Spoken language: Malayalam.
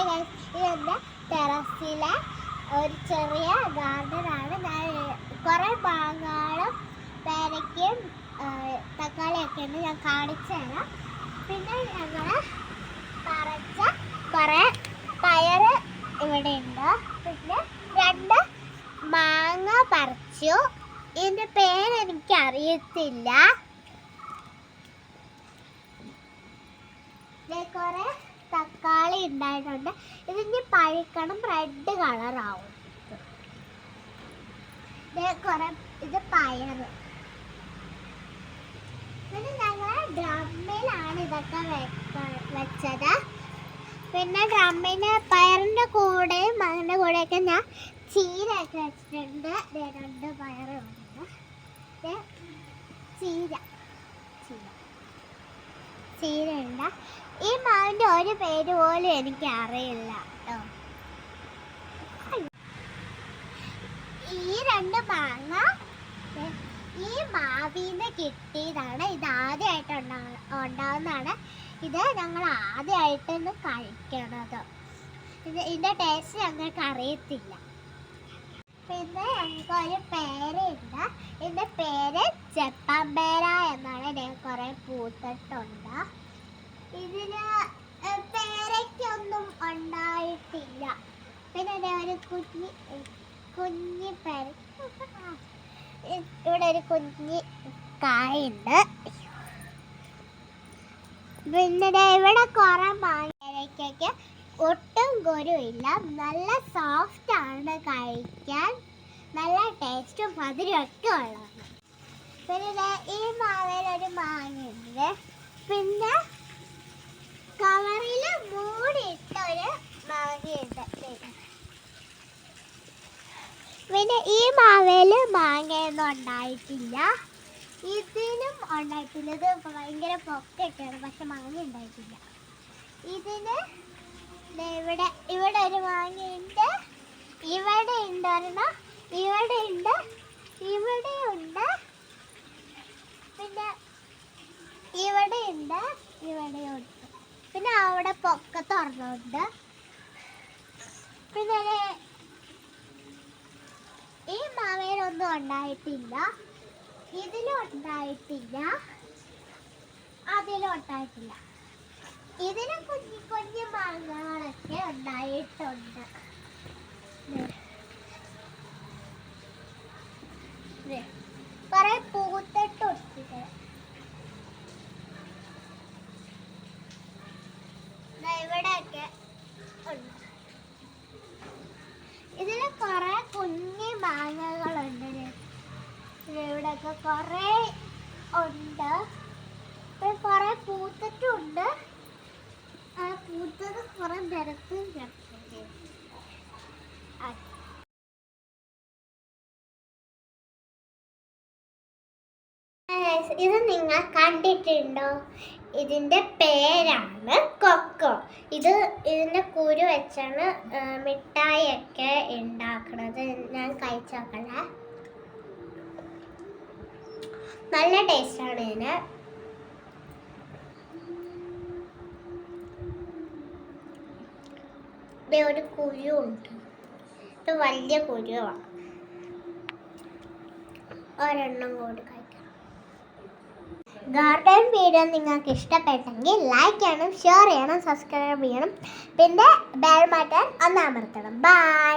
ഇതെന്റെ ടെറസിലെ ഒരു ചെറിയ ഗാർഡനാണ്. ഞാൻ കുറേ മാങ്ങകളും പേരയ്ക്കും തക്കാളിയൊക്കെ ഉണ്ട് ഞാൻ കാണിച്ചു തരാം. പിന്നെ ഞങ്ങൾ പറച്ച കുറേ പയറ് ഇവിടെ ഉണ്ട് പിന്നെ രണ്ട് മാങ്ങ പറിച്ചു. ഇതിന്റെ പേരെനിക്ക് അറിയത്തില്ല കുറേ ഉണ്ടായിട്ടുണ്ട് ഇതിന്റെ പഴുക്കണം റെഡ് കളറാവും കുറെ ഇത് പയറ്. പിന്നെ ഞങ്ങൾ ഡ്രമ്മിലാണ് ഇതൊക്കെ വെക്ക- വെച്ചത്. പിന്നെ ഡ്രമ്മിന് പയറിന്റെ കൂടെയും അതിന്റെ കൂടെയൊക്കെ ഞാൻ ചീരയൊക്കെ വെച്ചിട്ടുണ്ട്. രണ്ട് പയറുണ്ട് ചീര. ചീര. ചീരയുണ്ട്. മാവിന്റെ ഒരു പേര് പോലും എനിക്ക് അറിയില്ല ഈ രണ്ട് മാങ്ങ ഈ മാവിന്ന് കിട്ടിയതാണ്. ഇത് ആദ്യമായിട്ട് ഉണ്ടാവുന്നതാണ്. ഇത് ഞങ്ങൾ ആദ്യമായിട്ടൊന്ന് കഴിക്കണത്. ഇത് ഇതിന്റെ ടേസ്റ്റ് ഞങ്ങൾക്ക് അറിയത്തില്ല. പിന്നെ ഞങ്ങൾക്ക് ഒരു പേരുണ്ട്. ഇതിന്റെ പേര് ജപ്പാൻ പേര എന്നാണ്. ഞാൻ കുറേ പൂത്തിട്ടുണ്ട്. ഇതിന് പേരയ്ക്കൊന്നും ഉണ്ടായിട്ടില്ല. പിന്നെ ഒരു കുഞ്ഞി കുഞ്ഞി പേര ഇവിടെ ഒരു കുഞ്ഞി കായുണ്ട്. പിന്നെ ഇവിടെ കുറേ മാങ്ങയിലേക്കൊക്കെ ഒട്ടും കുരുവില്ല. നല്ല സോഫ്റ്റ് ആണ് കഴിക്കാൻ. നല്ല ടേസ്റ്റും മധുരം ഒക്കെ ഉള്ളതാണ്. പിന്നെ ഈ മാവേലൊരു മാങ്ങ മാങ്ങയുണ്ട്. പിന്നെ കവറിൽ ഒരു. പിന്നെ ഈ മാവേൽ മാങ്ങയൊന്നും ഉണ്ടായിട്ടില്ല. ഇതിനും ഉണ്ടായിട്ടില്ല. ഇത് ഭയങ്കര പൊക്കൊക്കെയാണ് പക്ഷെ മാങ്ങ ഉണ്ടായിട്ടില്ല. ഇതിന് ഇവിടെ ഇവിടെ ഒരു മാങ്ങയുണ്ട്. ഇവിടെ ഉണ്ട് ഒരെണ്ണം. ഇവിടെ ഉണ്ട്. ഇവിടെ ഉണ്ട്. പിന്നെ ഇവിടെ ഉണ്ട്. ഇവിടെ ഉണ്ട്. പിന്നെ അവിടെ പൊക്ക തുറന്നുണ്ട്. പിന്നെ ഈ മാവേലൊന്നും ഉണ്ടായിട്ടില്ല. ഇതിലും ഉണ്ടായിട്ടില്ല അതിലും ഉണ്ടായിട്ടില്ല ഇതിലും കുഞ്ഞു കുഞ്ഞു മാങ്ങകളൊക്കെ ഉണ്ടായിട്ടുണ്ട്. ദേ. ദേ. കുറെ പൂത്തിട്ടുണ്ട് ഉണ്ട്. ഇതിൽ കുറെ കുഞ്ഞി മാങ്ങകളുണ്ട് ഇവിടെയൊക്കെ കുറെ ഉണ്ട്. ഇപ്പം കുറെ പൂത്തിട്ടുണ്ട് ആ പൂത്തത് കുറെ നിരത്തും കിടക്കുന്നുണ്ട് Guys, ഇത് നിങ്ങൾ കണ്ടിട്ടുണ്ടോ? ഇതിന്റെ പേരാണ് കൊക്കോ. ഇത് ഇതിന്റെ കുരു വെച്ചാണ് മിഠായിയൊക്കെ ഉണ്ടാക്കുന്നത് ഞാൻ കഴിച്ചോക്കണേ നല്ല ടേസ്റ്റാണ് ഇതിന്. ഇവിടെ ഒരു കുരു ഉണ്ട്. ഇത് വലിയ കുരുവാണ് ഒരെണ്ണം കൂടി കഴിക്കാം ഗാർഡൻ വീഡിയോ നിങ്ങൾക്ക് ഇഷ്ടപ്പെട്ടെങ്കിൽ ലൈക്ക് ചെയ്യണം ഷെയർ ചെയ്യണം സബ്സ്ക്രൈബ് ചെയ്യണം. പിന്നെ ബെൽ ബട്ടൺ ഒന്ന് അമർത്തണം. ബൈ